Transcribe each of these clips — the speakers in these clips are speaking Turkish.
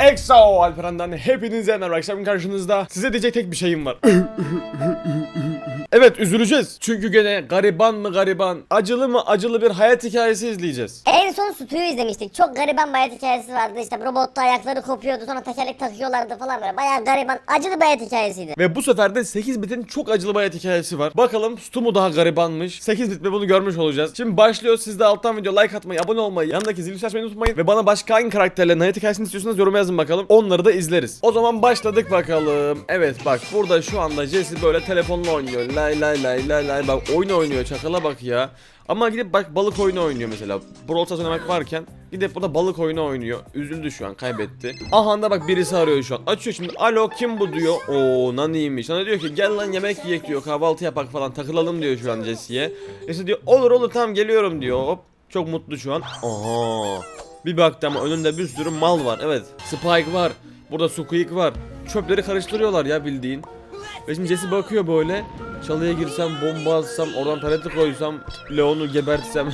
Exo Alperen'den. Hepinize merhaba. Arkadaşlar karşınızda size diyecek tek bir şeyim var. evet üzüleceğiz. Çünkü gene gariban mı gariban, acılı mı acılı bir hayat hikayesi izleyeceğiz. En son Stu'yu izlemiştik. Çok gariban bir hayat hikayesi vardı. İşte robotta ayakları kopuyordu sonra tekerlek takıyorlardı falan böyle. Bayağı gariban, acılı bir hayat hikayesiydi. Ve bu sefer de 8 bitin çok acılı bir hayat hikayesi var. Bakalım Stu mu daha garibanmış? 8 bit mi bunu görmüş olacağız. Şimdi başlıyor. Siz de alttan video like atmayı, abone olmayı, yanındaki zil açmayı unutmayın. Ve bana başka hangi karakterlerin hayat hikayesini istiyorsanız yoruma yazın bakalım. Onları da izleriz. O zaman başladık bakalım. Evet bak burada şu anda Jesse böyle telefonla oynuyor. Lay lay lay lay lay. Bak oyun oynuyor çakala bak ya. Ama gidip bak balık oyunu oynuyor mesela. Brawl Stars oynamak varken gidip burada balık oyunu oynuyor. Üzüldü şu an kaybetti. Aha da bak birisi arıyor şu an. Açıyor şimdi. Alo kim bu diyor. Oo Nani'ymiş. Nani diyor ki gel lan yemek yiyek diyor. Kahvaltı yapak falan takılalım diyor şu an Jesse'ye. Jesse diyor olur olur tamam geliyorum diyor. Hop. Çok mutlu şu an. Aha. Bir baktı ama önünde bir sürü mal var. Evet. Spike var. Burada Squeak var. Çöpleri karıştırıyorlar ya bildiğin. Ve şimdi Jesse bakıyor böyle. Çalıya girsem, bomba atsam, oradan paleti koysam, Leon'u gebertsem.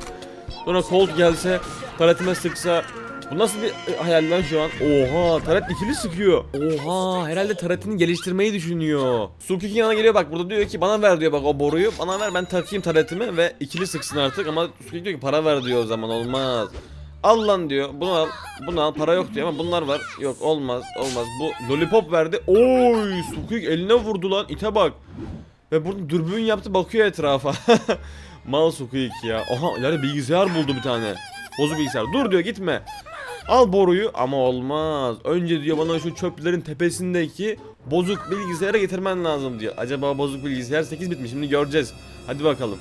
Sonra Colt gelse, paletime sıksa. Bu nasıl bir e, hayal lan şu an? Oha, taret ikili sıkıyor. Oha, herhalde taretini geliştirmeyi düşünüyor. Sukik'in yanına geliyor bak burada diyor ki bana ver diyor bak o boruyu. Bana ver ben takayım taretimi ve ikili sıksın artık ama Sukik diyor ki para ver diyor o zaman olmaz. Al lan diyor. Bunu al. Bunu al. Para yok diyor ama bunlar var. Yok olmaz. Olmaz. Bu lollipop verdi. Oy! Sukik eline vurdu lan. İte bak. Ve burada dürbün yaptı bakıyor etrafa. Mal Sukik ya. Oha ileride bilgisayar buldu bir tane. Bozuk bilgisayar. Dur diyor gitme. Al boruyu ama olmaz. Önce diyor bana şu çöplerin tepesindeki bozuk bilgisayarı getirmen lazım diyor. Acaba bozuk bilgisayar 8 bitmiş şimdi göreceğiz. Hadi bakalım.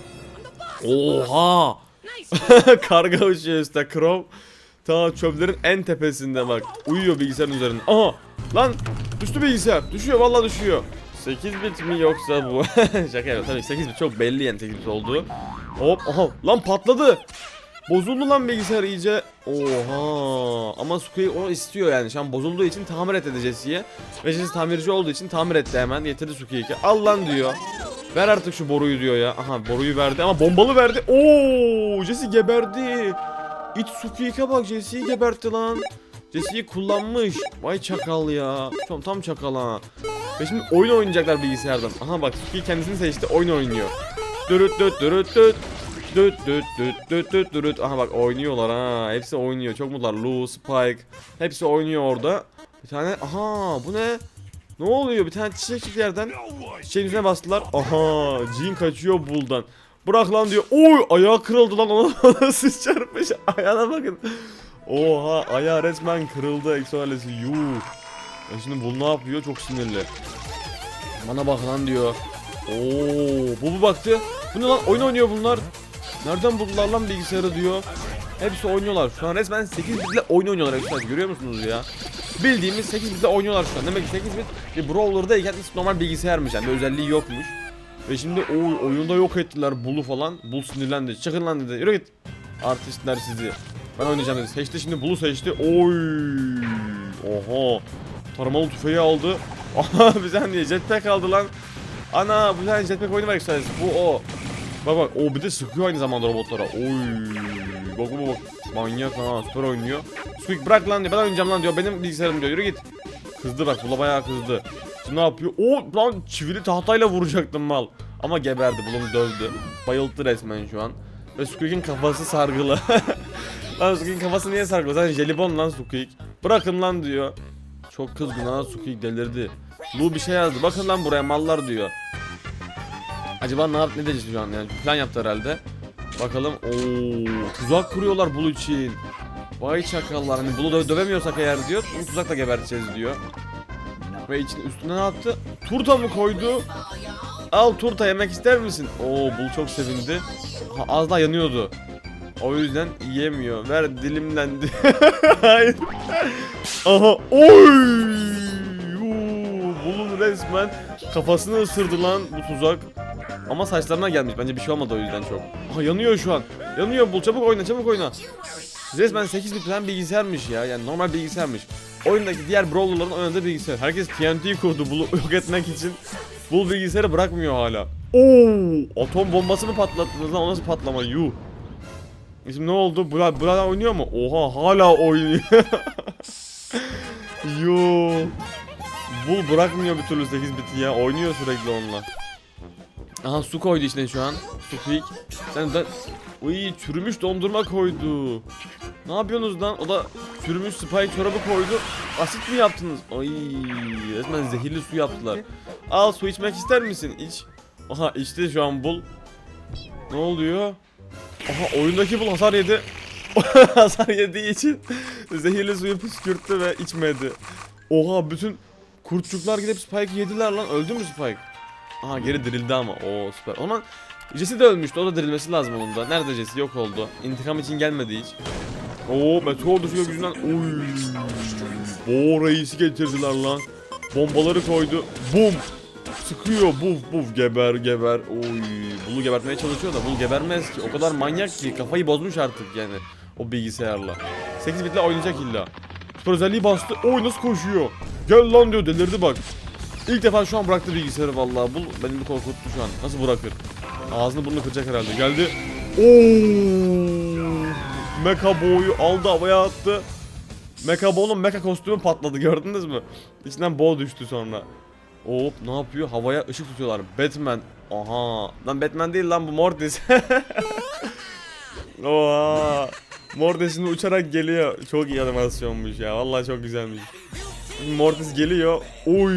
Oha! Karga uçuyor üstte Crow. Ta çöplerin en tepesinde bak. Uyuyor bilgisayarın üzerinde. Aha! Lan! Düştü bilgisayar. Düşüyor vallahi düşüyor. 8 bit mi yoksa bu? Şaka yapıyorum. Tabii 8 bit çok belli yani 8 bit olduğu. Hop aha lan patladı. Bozuldu lan bilgisayar iyice. Oha. Ama Squeak o istiyor yani. Şu an bozulduğu için tamir et dedi Jesse'ye. Ve Jesse tamirci olduğu için tamir etti hemen. Getirdi Squeak'i. Al lan diyor. Ver artık şu boruyu diyor ya. Aha boruyu verdi ama bombalı verdi. Oo Jesse geberdi. İç Sukiyik'e bak Jesse'yi gebertti lan. Jesse'yi kullanmış. Vay çakal ya. Tam, tam çakal ha. Ve şimdi oyun oynayacaklar bilgisayardan. Aha bak Sukiyik kendisini seçti oyun oynuyor. Dürüt düt dürüt düt. Düt düt düt düt düt dürüt. Aha bak oynuyorlar ha. Hepsi oynuyor. Çok mutlular. Lou, Spike. Hepsi oynuyor orada. Bir tane aha bu ne? Ne oluyor? Bir tane çiçek çıktı yerden. Çiçeğin üzerine bastılar. Aha, Jean kaçıyor buldan. Bırak lan diyor. Oy ayağı kırıldı lan ona nasıl çarpmış. Ayağına bakın. Oha ayağı resmen kırıldı Exo ailesi. Yuh. E şimdi bu ne yapıyor? Çok sinirli. Bana bak lan diyor. Oo, bu bu baktı. Bu ne lan? Oyun oynuyor bunlar. Nereden buldular lan bilgisayarı diyor. Hepsi oynuyorlar. Şu an resmen 8 bitle oyun oynuyorlar ailesi. Görüyor musunuz ya? Bildiğimiz 8 bitle oynuyorlar şu an. Demek ki 8 bit bir brawler'dayken hiç normal bilgisayarmış yani bir özelliği yokmuş. Ve şimdi o oyunda yok ettiler Bull'u falan. Bull sinirlendi. Çıkın lan dedi. Yürü git. Artistler sizi. Ben oynayacağım dedi. Seçti şimdi Bull'u seçti. Oy. Oha. Taramalı tüfeği aldı. Aha bir saniye jetpack aldı lan. Ana bu tane jetpack oyunu var işte. Bu o. Bak bak o bir de sıkıyor aynı zamanda robotlara. Oy. Bak bak bak. Manyak ha süper oynuyor. Squeak bırak lan diyor. Ben oynayacağım lan diyor. Benim bilgisayarım diyor. Yürü git. Kızdı bak. Bula bayağı kızdı. Şimdi ne yapıyor? O lan çivili tahtayla vuracaktım mal. Ama geberdi. Bulun dövdü. Bayılttı resmen şu an. Ve Squeak'in kafası sargılı. lan Squeak'in kafası niye sargılı? Sen jelibon lan Squeak. Bırakın lan diyor. Çok kızgın ha Squeak delirdi. Lu bir şey yazdı. Bakın lan buraya mallar diyor. Acaba ne yaptı ne diyecek şu an yani plan yaptı herhalde. Bakalım. Oo, tuzak kuruyorlar Bulu için. Vay çakallar hani Bulu dö- dövemiyorsak eğer diyor. Bunu tuzakla geberteceğiz diyor. Ve için üstüne ne yaptı? Turta mı koydu? Al turta yemek ister misin? Oo Bul çok sevindi. Ha, az daha yanıyordu. O yüzden yiyemiyor. Ver dilimlendi. Hayır. Aha. Oy! Bulun resmen kafasını ısırdı lan bu tuzak. Ama saçlarına gelmiş. Bence bir şey olmadı o yüzden çok. Aha yanıyor şu an. Yanıyor bul çabuk oyna çabuk oyna. Resmen 8 bit falan bilgisayarmış ya. Yani normal bilgisayarmış. Oyundaki diğer brawlerların oynadığı bilgisayar. Herkes TNT kurdu Bull'u yok etmek için. Bull bilgisayarı bırakmıyor hala. Oo, atom bombası mı patlattınız lan? O nasıl patlama? Yuh. Şimdi ne oldu? Bura, burada oynuyor mu? Oha hala oynuyor. Yo. Bul bırakmıyor bir türlü 8 biti ya. Oynuyor sürekli onunla. Aha su koydu içine şu an. Su quick. Sen de... Uy çürümüş dondurma koydu. Ne yapıyorsunuz lan? O da çürümüş spike çorabı koydu. Asit mi yaptınız? Ay resmen zehirli su yaptılar. Al su içmek ister misin? İç. Aha içti şu an bul. Ne oluyor? Aha oyundaki bul hasar yedi. hasar yediği için zehirli suyu püskürttü ve içmedi. Oha bütün kurtçuklar gidip Spike'ı yediler lan. Öldü mü Spike? Aha geri dirildi ama. Oo süper. Ama Jesse de ölmüştü. O da dirilmesi lazım onun da. Nerede Jesse? Yok oldu. İntikam için gelmedi hiç. Oo meteor düşüyor gökyüzünden. Oy. Bo reisi getirdiler lan. Bombaları koydu. Bum. Sıkıyor buf buf geber geber. Oy. Bulu gebertmeye çalışıyor da bul gebermez ki. O kadar manyak ki kafayı bozmuş artık yani o bilgisayarla. 8 bitle oynayacak illa. Süper özelliği bastı. Oy nasıl koşuyor. Gel lan diyor delirdi bak. İlk defa şu an bıraktı bilgisayarı vallahi. Bul beni bir korkuttu şu an. Nasıl bırakır? Ağzını burnunu kıracak herhalde. Geldi. Oo! Mecha boyu aldı havaya attı. Mecha Bo'nun mecha kostümü patladı gördünüz mü? İçinden Bo düştü sonra. Hop ne yapıyor? Havaya ışık tutuyorlar. Batman. Aha. Lan Batman değil lan bu Mortis. Oha. Mortis şimdi uçarak geliyor. Çok iyi animasyonmuş ya. Vallahi çok güzelmiş. Mortis geliyor. Oy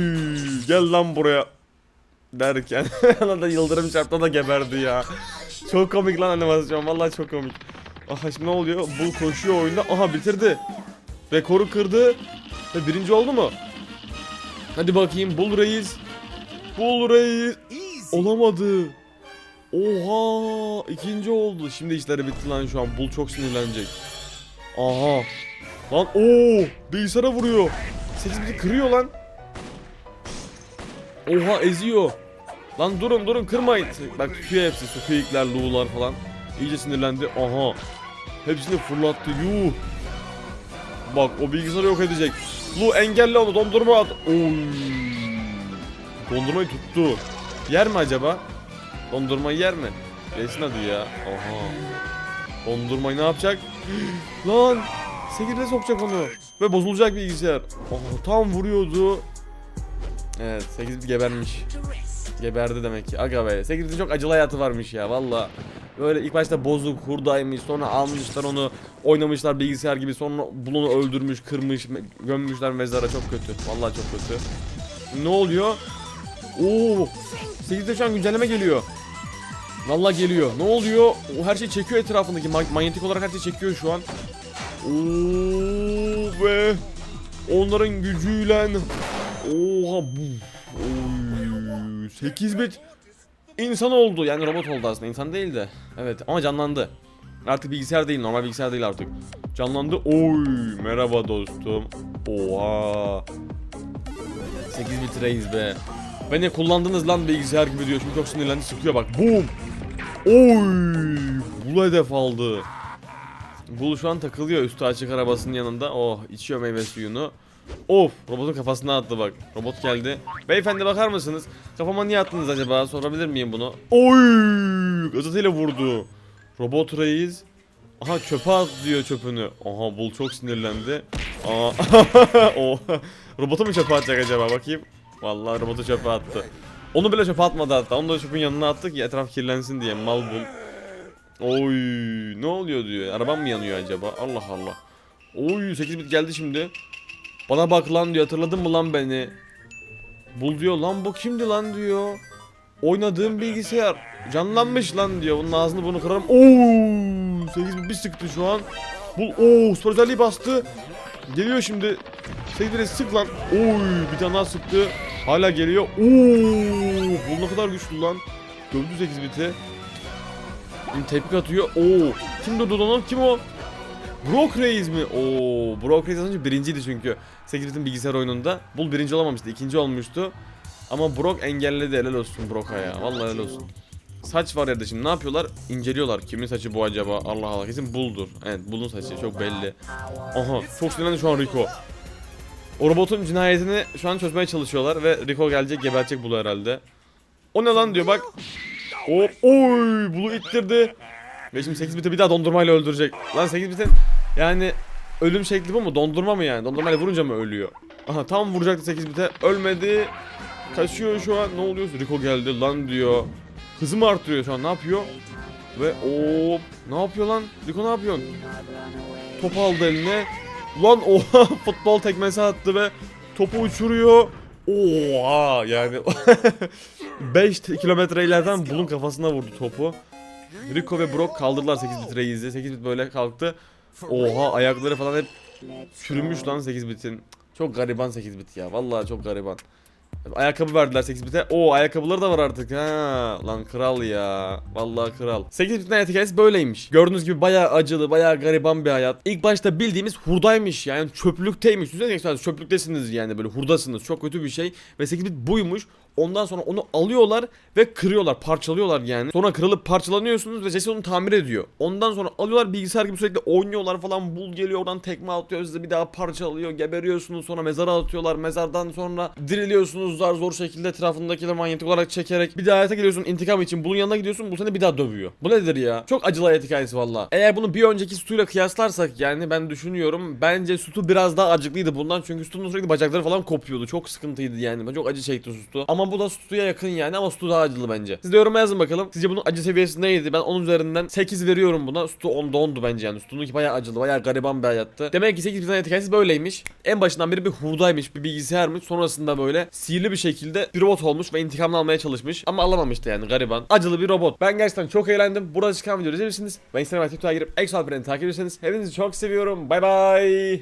gel lan buraya. Derken ona da yıldırım çarptı da geberdi ya. Çok komik lan animasyon. Vallahi çok komik. Aha şimdi ne oluyor? Bu koşuyor oyunda. Aha bitirdi. Rekoru kırdı. Ve birinci oldu mu? Hadi bakayım Bull Reis. Bull Reis. Olamadı. Oha ikinci oldu. Şimdi işleri bitti lan şu an. Bull çok sinirlenecek. Aha. Lan ooo bilgisayara vuruyor. 8 biti kırıyor lan. Oha eziyor. Lan durun durun kırmayın. Bak tutuyor hepsi. Sukuyikler, Lu'lar falan. İyice sinirlendi. Aha. Hepsini fırlattı. Yuh. Bak o bilgisayarı yok edecek. Lu engelle onu dondurma at. Oy. Dondurmayı tuttu. Yer mi acaba? Dondurmayı yer mi? Reis'in adı ya. Aha. Dondurmayı ne yapacak? Lan. Sekirde sokacak onu. Ve bozulacak bilgisayar. Aha tam vuruyordu. Evet 8 gebermiş. Geberdi demek ki. Aga be. 8'in çok acılı hayatı varmış ya valla. Böyle ilk başta bozuk, hurdaymış, sonra almışlar onu, oynamışlar bilgisayar gibi, sonra bulunu öldürmüş, kırmış, gömmüşler mezara çok kötü. Vallahi çok kötü. Ne oluyor? Oo! 8'de şu an güncelleme geliyor. Vallahi geliyor. Ne oluyor? O her şey çekiyor etrafındaki. Ma- manyetik olarak her şey çekiyor şu an. Oo be. Onların gücüyle. Oha bu. Oy. 8 bit insan oldu. Yani robot oldu aslında. İnsan değil de. Evet ama canlandı. Artık bilgisayar değil. Normal bilgisayar değil artık. Canlandı. Oy. Merhaba dostum. Oha. 8 bit reis be. Beni kullandınız lan bilgisayar gibi diyor. Şimdi çok sinirlendi sıkıyor bak. Boom. Oy. Bul hedef aldı. Bul şu an takılıyor üstü açık arabasının yanında. Oh içiyor meyve suyunu. Of robotun kafasına attı bak. Robot geldi. Beyefendi bakar mısınız? Kafama niye attınız acaba? Sorabilir miyim bunu? Oy! Gazetesiyle vurdu. Robot reis. Aha çöpe at diyor çöpünü. Aha bul çok sinirlendi. Aa. o. Robotu mu çöpe atacak acaba bakayım. Vallahi robotu çöpe attı. Onu bile çöpe atmadı hatta. Onu da çöpün yanına attı ki etraf kirlensin diye mal bul. Oy ne oluyor diyor. Arabam mı yanıyor acaba? Allah Allah. Oy 8 bit geldi şimdi. Bana bak lan diyor. Hatırladın mı lan beni? Bul diyor lan bu kimdi lan diyor. Oynadığım bilgisayar canlanmış lan diyor. Bunun ağzını bunu kırarım. Oo 8 bit bir sıktı şu an. Bul oo süper özelliği bastı. Geliyor şimdi. 8 bit sık lan. Oy bir tane daha sıktı. Hala geliyor. Oo bu ne kadar güçlü lan. Dövdü 8 biti. Şimdi tepki atıyor. Oo. Kim durdu onu? Kim o? Brock Reis mi? Oo, Brock Reis az önce birinciydi çünkü. 8 bitin bilgisayar oyununda. Bull birinci olamamıştı, ikinci olmuştu. Ama Brock engelledi. Helal olsun Brock'a ya. Vallahi helal olsun. Saç var yerde şimdi ne yapıyorlar? İnceliyorlar. Kimin saçı bu acaba? Allah Allah kesin Bull'dur. Evet Bull'un saçı çok belli. Aha çok sinirlendi şu an Rico. O robotun cinayetini şu an çözmeye çalışıyorlar ve Rico gelecek gebertecek Bull'u herhalde. O ne lan diyor bak. Hop oy Bull'u ittirdi. Ve şimdi 8 biti bir daha dondurmayla öldürecek. Lan 8 bitin yani ölüm şekli bu mu? Dondurma mı yani? Dondurmayla vurunca mı ölüyor? Aha tam vuracaktı 8 bite. Ölmedi. Kaçıyor şu an. Ne oluyor? Rico geldi lan diyor. Hızımı arttırıyor şu an. Ne yapıyor? Ve o ne yapıyor lan? Rico ne yapıyorsun? Topu aldı eline. Lan oha futbol tekmesi attı ve topu uçuruyor. Oha yani 5 kilometre ileriden bulun kafasına vurdu topu. Rico ve Brock kaldırdılar 8 bit reisi. 8 bit böyle kalktı. Oha ayakları falan hep çürümüş lan 8 bitin. Çok gariban 8 bit ya. Vallahi çok gariban. Ayakkabı verdiler 8 bite. Oo ayakkabıları da var artık ha. Lan kral ya. Vallahi kral. 8 bitin hayat hikayesi böyleymiş. Gördüğünüz gibi bayağı acılı, bayağı gariban bir hayat. İlk başta bildiğimiz hurdaymış yani çöplükteymiş. Düşünsene çöplüktesiniz yani böyle hurdasınız. Çok kötü bir şey. Ve 8 bit buymuş. Ondan sonra onu alıyorlar ve kırıyorlar, parçalıyorlar yani. Sonra kırılıp parçalanıyorsunuz ve Jesse onu tamir ediyor. Ondan sonra alıyorlar bilgisayar gibi sürekli oynuyorlar falan. Bul geliyor oradan tekme atıyor size bir daha parçalıyor. Geberiyorsunuz sonra mezara atıyorlar. Mezardan sonra diriliyorsunuz zar zor şekilde etrafındakileri manyetik olarak çekerek. Bir daha hayata geliyorsun intikam için. Bulun yanına gidiyorsun bu seni bir daha dövüyor. Bu nedir ya? Çok acılı hayat hikayesi valla. Eğer bunu bir önceki Stu'yla kıyaslarsak yani ben düşünüyorum. Bence Stu biraz daha acıklıydı bundan. Çünkü Stu'nun sürekli bacakları falan kopuyordu. Çok sıkıntıydı yani. Ben çok acı çekti Stu. Ama bu da Stu'ya yakın yani ama Stu daha acılı bence. Siz de yoruma yazın bakalım. Sizce bunun acı seviyesi neydi? Ben onun üzerinden 8 veriyorum buna. Stu 10'da 10'du bence yani. Stu'nunki bayağı acılı, bayağı gariban bir hayattı. Demek ki 8 biten hikayesi böyleymiş. En başından beri bir hurdaymış, bir bilgisayarmış. Sonrasında böyle sihirli bir şekilde bir robot olmuş ve intikamını almaya çalışmış. Ama alamamıştı yani gariban. Acılı bir robot. Ben gerçekten çok eğlendim. Burada çıkan videoları izleyebilirsiniz. Ve Instagram ve TikTok'a girip Exo Alperen'i takip ediyorsanız hepinizi çok seviyorum. Bay bay.